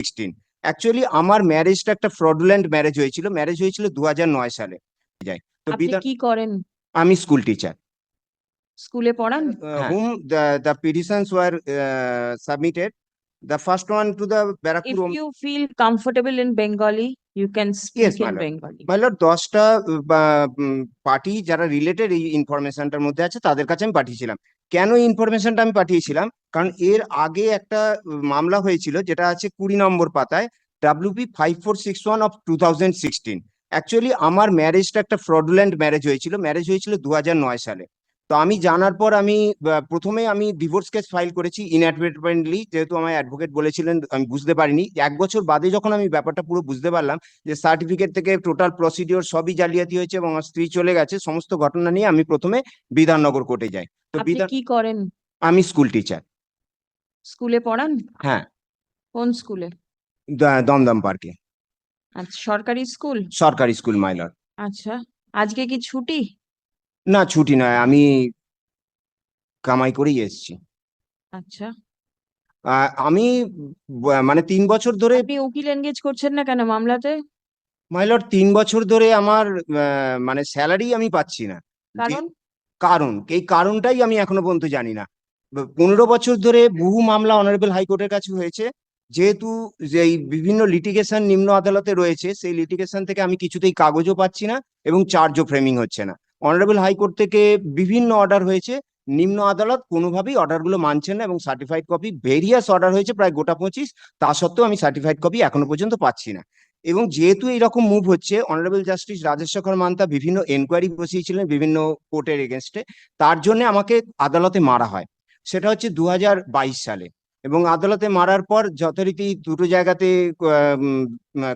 Sixteen actually আমার ম্যারেজটা একটা ফ্রডুল্যান্ড ম্যারেজ হয়েছিল। ম্যারেজ হয়েছিল দু নয় সালে। যাই। তো আপনি কি করেন? আমি স্কুল টিচার স্কুলে পড়ান? হুম the petitions were submitted the first one to the Barrackpore if you feel comfortable in you you can Yes, speak my in lord. Bengali. my lord দশটা পার্টি যারা রিলেটেড এই ইনফরমেশনটার মধ্যে আছে তাদের কাছে আমি পাঠিয়েছিলাম। কেন এই ইনফরমেশনটা আমি পাঠিয়েছিলাম? কারণ এর আগে একটা উম, মামলা হয়েছিল যেটা আছে কুড়ি নম্বর পাতায় WP five four six one of two thousand sixteen actually আমার ম্যারেজটা একটা ফ্রডুল্যান্ড ম্যারেজ হয়েছিল। ম্যারেজ হয়েছিল দু নয় সালে। তো আমি জানার পর আমি প্রথমে আমি ডিভোর্স কেস ফাইল করেছি ইনঅ্যাডভার্টেন্টলি যেহেতু আমার অ্যাডভোকেট বলেছিলেন আমি বুঝতে পারিনি। এক বছর বাদে যখন আমি ব্যাপারটা পুরো বুঝতে পারলাম যে সার্টিফিকেট থেকে টোটাল প্রসিডিওর সবই জালিয়াতি হয়েছে এবং আমার স্ত্রী চলে গেছে সমস্ত ঘটনা নিয়ে আমি প্রথমে বিধাননগর কোর্টে যাই। তো বিধান কি করেন? আমি স্কুল টিচার স্কুলে পড়ান? হ্যাঁ। কোন স্কুলে? দমদম পার্কে। আচ্ছা সরকারি স্কুল? সরকারি স্কুল মাইলর। আচ্ছা আজকে কি ছুটি? না ছুটি নয় আমি কামাই করেই এসেছি। আচ্ছা। আহ, আমি ব- মানে তিন বছর ধরে আপনি উকিল এনগেজ করছেন না কেন মামলাতে? মাইলর তিন বছর ধরে আমার আহ, মানে স্যালারি আমি পাচ্ছি না। কারণ? কারণ এই কারণটাই আমি এখনও পর্যন্ত জানি না। ব- পনেরো বছর ধরে বহু মামলা অনারেবল হাইকোর্টের কাছে হয়েছে। যেহেতু যে বিভিন্ন লিটিগেশন নিম্ন আদালতে রয়েছে সেই লিটিগেশন থেকে আমি কিছুতেই কাগজও পাচ্ছি না এবং চার্জও ফ্রেমিং হচ্ছে না। অনারেবল হাইকোর্ট থেকে বিভিন্ন অর্ডার হয়েছে। নিম্ন আদালত কোনোভাবেই অর্ডারগুলো মানছে না এবং সার্টিফাইড কপি ভেরিয়াস অর্ডার হয়েছে প্রায় গোটা পঁচিশ। তা সত্ত্বেও আমি সার্টিফাইড কপি এখনও পর্যন্ত পাচ্ছি না। এবং যেহেতু এরকম মুভ হচ্ছে অনারেবল জাস্টিস রাজেশেখর মান্তা বিভিন্ন এনকোয়ারি বসিয়েছিলেন বিভিন্ন কোর্টের এগেনস্টে তার জন্য আমাকে আদালতে মারা হয়। সেটা হচ্ছে দু হাজার বাইশ সালে। এবং আদালতে মারার পর যথারীতি দুটো জায়গাতে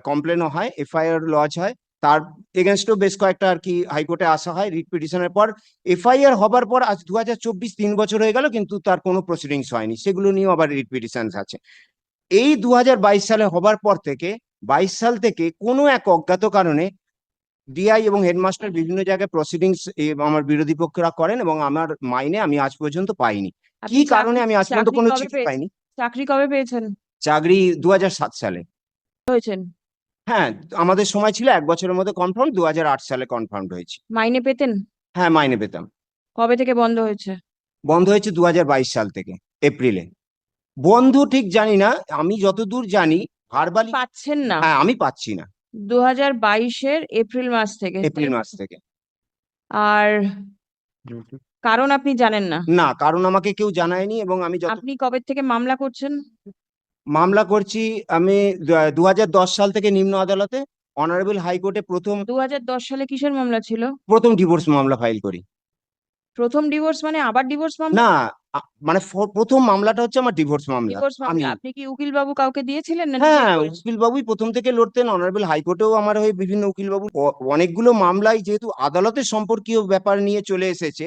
কমপ্লেনও হয় এফআইআর লজ হয়। তার এগেনস্টেও বেশ কয়েকটা আর কি হাইকোর্টে আসা হয় রিট পিটিশনের পর। এফআইআর হবার পর আজ দু হাজার চব্বিশ তিন বছর হয়ে গেল কিন্তু তার কোনো প্রসিডিংস হয়নি। সেগুলো নিয়েও আবার রিট পিটিশন আছে। এই দুহাজার বাইশ সালে হবার পর থেকে বাইশ সাল থেকে কোনো এক অজ্ঞাত কারণে ডিআই এবং হেডমাস্টার বিভিন্ন জায়গায় প্রসিডিংস আমার বিরোধী পক্ষরা করেন এবং আমার মাইনে আমি আজ পর্যন্ত পাইনি। কি কারণে আমি আজ পর্যন্ত চাকরি কোনো চিঠি? পাইনি? চাকরি কবে পেয়েছেন? চাকরি দু সাত সালে। হয়েছেন। হ্যাঁ আমাদের সময় ছিল এক বছরের মধ্যে কনফার্ম দু আট সালে কনফার্ম হয়েছে। মাইনে পেতেন? হ্যাঁ মাইনে পেতাম। কবে থেকে বন্ধ হয়েছে? বন্ধ হয়েছে দুহাজার বাইশ সাল থেকে এপ্রিলে। বন্ধু ঠিক জানি না আমি যতদূর জানি ভার্বালি পাচ্ছেন না। হ্যাঁ আমি পাচ্ছি না। দু হাজার বাইশের এপ্রিল মাস থেকে। এপ্রিল মাস থেকে। আর কারণ আপনি জানেন না? না কারণ আমাকে কেউ জানায়নি এবং আমি যত আপনি কবে থেকে মামলা করছেন? মামলা করছি আমি দু হাজার দশ সাল থেকে নিম্ন আদালতে অনারেবল হাইকোর্টে প্রথম দু সালে কিসের মামলা ছিল? প্রথম ডিভোর্স মামলা ফাইল করি। প্রথম ডিভোর্স মানে আবার ডিভোর্স মামলা? না মানে প্রথম মামলাটা হচ্ছে আমার ডিভোর্স মামলা। আপনি কি উকিল বাবু কাউকে দিয়েছিলেন না হ্যাঁ উকিল বাবুই প্রথম থেকে লড়তেন অনারেবল হাইকোর্টেও আমার হয়ে বিভিন্ন উকিল বাবু অনেকগুলো মামলাই যেহেতু আদালতের সম্পর্কীয় ব্যাপার নিয়ে চলে এসেছে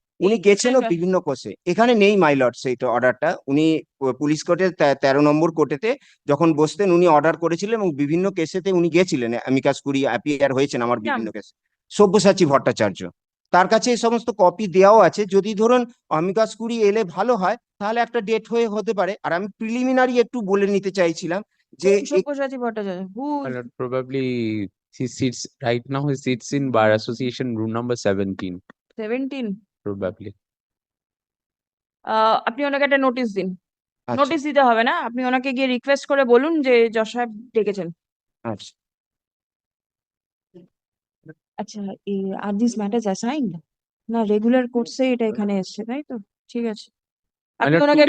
উনি গেছেনও কোথায়- বিভিন্ন কোর্সে এখানে নেই মাইলট সেইটা অর্ডারটা উনি পুলিশ কোর্টে তেরো নম্বর কোর্টেতে যখন বসতেন উনি অর্ডার করেছিলেন এবং বিভিন্ন কেসেতে উনি গেছিলেন। অ্যামিকাস কুরি অ্যাপিয়ার হয়েছেন আমার বিভিন্ন কেসে সব্যসাচী ভট্টাচার্য। তার কাছে এই সমস্ত কপি দেওয়াও আছে। যদি ধরুন অমিকাস কুরি এলে ভালো হয় তাহলে একটা ডেট হয়ে হতে পারে। আর আমি প্রিলিমিনারি একটু বলে নিতে চাইছিলাম যে Sabyasachi Bhattacharya who probably he sits, right now he sits in Bar Association room number seventeen, seventeen probably. আপনি ওনাকে একটা নোটিশ দিন। নোটিস নোটিশ দিতে হবে না? আপনি ওনাকে গিয়ে রিকোয়েস্ট করে বলুন যে যশ সাহেব ডেকেছেন। আচ্ছা। আচ্ছা আর দিস ম্যাটার্স অ্যাসাইন্ড না রেগুলার কোর্সে এটা এখানে এসছে তাই তো? ঠিক আছে। My আপনি ওনাকে